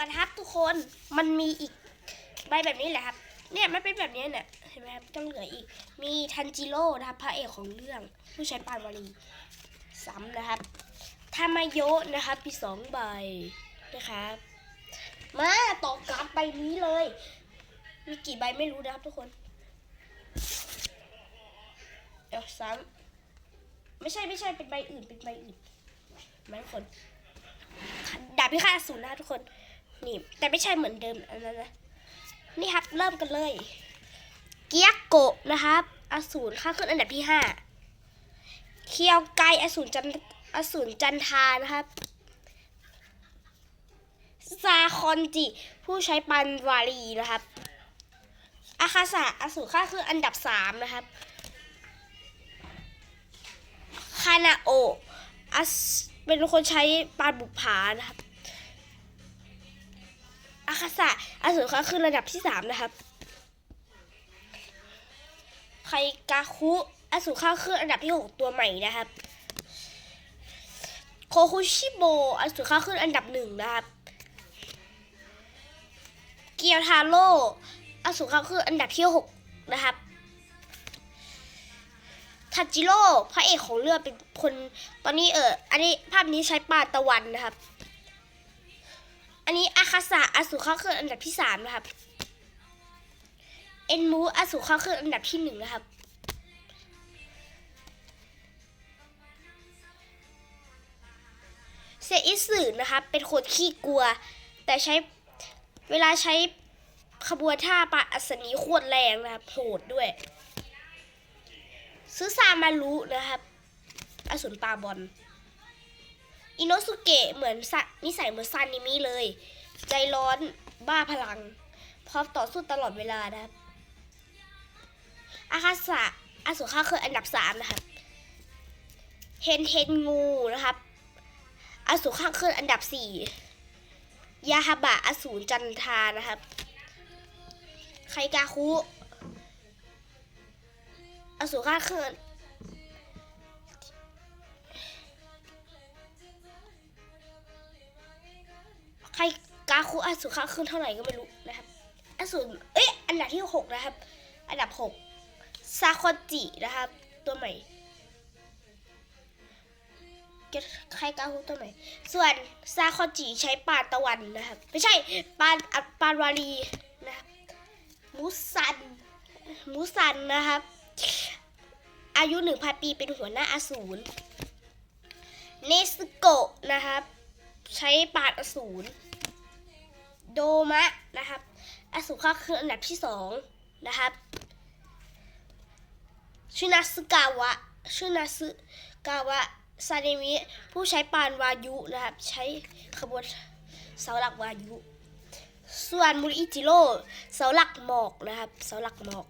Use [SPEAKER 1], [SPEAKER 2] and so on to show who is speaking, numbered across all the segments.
[SPEAKER 1] กันครับทุกคน มันมีอีกใบแบบนี้แหละครับ เนี่ยมันเป็นแบบนี้เนี่ย เห็นไหมครับต้องเหลืออีก มีทันจิโร่นะครับพระเอกของเรื่อง ผู้ใช้ปานวารีซ้ำนะครับทามาโยะนะครับมีสองใบนะครับ มาต่อการ์ดใบนี้เลย มีกี่ใบไม่รู้นะครับทุกคน เดี๋ยวซ้ำไม่ใช่ไม่ใช่เป็นใบอื่นเป็นใบอื่นมาทุกคนดาบพิฆาตอสูรนะทุกคน นี่ แต่ไม่ใช่เหมือนเดิมอันนั้นนะนี่ครับเริ่มกันเลย เกียกโกะนะครับอสูรค่าขึ้นอันดับที่ห้าเคียวไกอสูรจันอสูรจันทานะครับซาคอนจิ ผู้ใช้ปันวารีนะครับ อาคาสะอสูรค่าคืออันดับสามนะครับคานาโอะอัสเป็นคนใช้ปานบุกผานะครับ อาคาสะอสูรค่าคือระดับที่สามนะครับไคกาคุอสูรค่าคืออันดับที่หกตัวใหม่นะครับโคคุชิโบอสูรค่าคืออันดับหนึ่งนะครับเกียวทาโร่อสูรค่าคืออันดับที่หกนะครับทัจิโร่พระเอกของเรื่องเป็นคนตอนนี้เอออันนี้ภาพนี้ใช้ปาตะวันนะครับ อันนี้อาคาสะอสูรข้าคืออันดับที่สามนะครับ เอ็นมูอสูรข้าคืออันดับที่หนึ่งนะครับ เซอิสึนะครับ เป็นคนขี้กลัว แต่ใช้เวลาใช้ขบวนท่าปะอัศนีโคตรแรงนะครับโหดด้วย ซื้อซามารุนะครับ อสูรตาบอล อิโนสุเกะเหมือนนิสัยเหมือนซานิมิเลย ใจร้อนบ้าพลัง พร้อมต่อสู้ตลอดเวลานะครับ อาคาสะอสูรข้าคืออันดับสามนะครับ เฮนเฮนงูนะครับอสูรข้าคืออันดับสี่ยาฮาบะอสูรจันทานะครับ ไคกาคุอสูรข้าคืนาคุอสูรข้าคืนเท่าไหร่ก็ไม่รู้นะครับอสูรเอ๊ะอันดับที่หกนะครับ อันดับหกซาคอนจินะครับ ตัวใหม่เก็ตใครกาคุตัวใหม่ส่วนซาคอนจิใช้ปานตะวันนะครับ ไม่ใช่ปานอะปานวารีนะครับมูซันมูซันนะครับ อายุหนึ่งพันปีเป็นหัวหน้าอสูรเนสโกะนะครับ ใช้ปาดอสูร โดมะนะครับ อสูรข้าคืออันดับที่สองนะครับชินาสึกาวะชินาสึกาวะซาเดมิผู้ใช้ปานวายุนะครับ ใช้ขบวนเสาหลักวายุ ส่วนมูริจิโร่เสาหลักหมอกนะครับ เสาหลักหมอก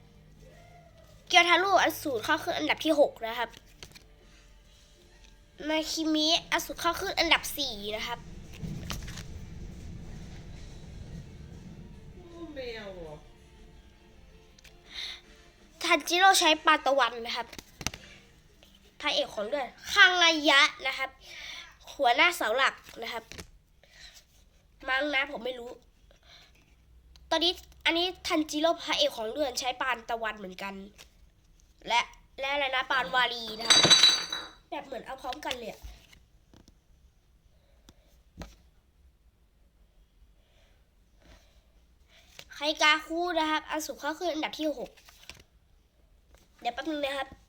[SPEAKER 1] เกียวทาร่อสูรเข้าขึ้นอันดับที่หกนะครับ นาคิมิอสูรเข้าขึ้นอันดับสี่นะครับ นจิโร่ใช้ปาตะวันนะครับพระเอกของเรื่องคังอายะนะครับ หัวหน้าเสาหลักนะครับ มั้งนะผมไม่รู้ ตอนนี้อันนี้ทันจิโร่พระเอกของเรื่องใช้ปานตะวันเหมือนกัน และและอะไรนะปานวารีนะครับแบบเหมือนเอาพร้อมกันเลยไคกาคูนะครับอสูรเข้าคืออันดับที่หก ดี๋ยวแป๊บนึงนะครับ